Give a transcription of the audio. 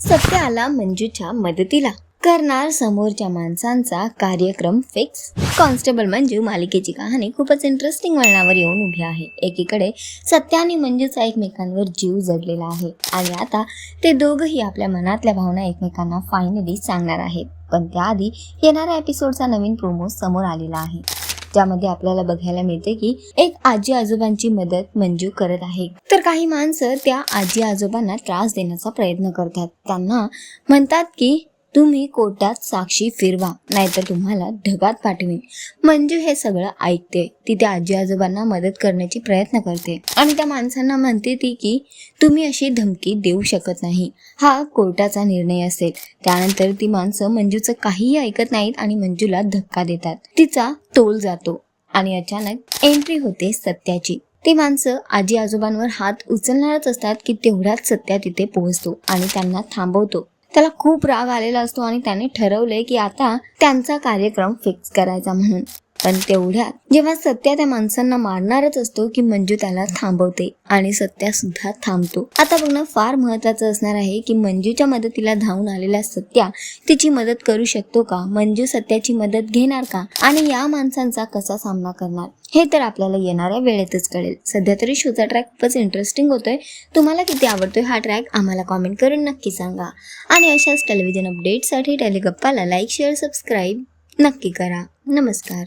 सत्य आला मंजूच्या मदतीला. करणार समोरच्या माणसांचा कार्यक्रम फिक्स कॉन्स्टेबल मंजू मालिकेची कहाणी खूपच इंटरेस्टिंग वळणावर येऊन उभी आहे. एकीकडे सत्य आणि मंजूचा एकमेकांवर जीव जडलेला आहे आणि आता ते दोघंही आपल्या मनातल्या भावना एकमेकांना फायनली सांगणार आहेत. पण त्याआधी येणाऱ्या एपिसोडचा नवीन प्रोमो समोर आलेला आहे. ज्यामध्ये आपल्याला बघायला मिळते की एक आजी आजोबांची मदत मंजू करत आहे. तर काही माणसं त्या आजी आजोबांना त्रास देण्याचा प्रयत्न करतात. त्यांना म्हणतात की तुम्ही कोर्टात साक्षी फिरवा नाहीतर तुम्हाला ढगात पाठवीन. मंजू हे सगळं ऐकते. ती त्या आजी आजोबांना मदत करण्याची प्रयत्न करते. आणि त्या माणसांना म्हणते ती की तुम्ही अशी धमकी देऊ शकत नाही. हा कोर्टाचा निर्णय असेल. त्यानंतर ती माणसं मंजूचं काहीही ऐकत नाहीत आणि मंजूला धक्का देतात. तिचा तोल जातो आणि अचानक एंट्री होते सत्याची. ती माणसं आजी आजोबांवर हात उचलणारच असतात की तेवढ्याच सत्या तिथे पोहोचतो आणि त्यांना थांबवतो. त्याला खूप राग आलेला असतो आणि त्याने ठरवले की आता त्यांचा कार्यक्रम फिक्स करायचा म्हणून. पण तेवढ्यात जेव्हा सत्या त्या माणसांना मारणारच असतो की मंजू त्याला थांबवते आणि सत्या सुद्धा थांबतो. आता बघणं फार महत्वाचं असणार आहे की मंजूच्या मदतीला धावून आलेला सत्या तिची मदत करू शकतो का? मंजू सत्याची मदत घेणार का? आणि या माणसांचा कसा सामना करणार? हे तर आपल्याला येणाऱ्या वेळेतच कळेल. सध्या तरी शोचा ट्रॅक खूपच इंटरेस्टिंग होतोय. तुम्हाला किती आवडतोय हा ट्रॅक आम्हाला कॉमेंट करून नक्की सांगा. आणि अशाच टेलिव्हिजन अपडेटसाठी टेलिगप्पाला लाईक शेअर सबस्क्राईब नक्की करा. नमस्कार.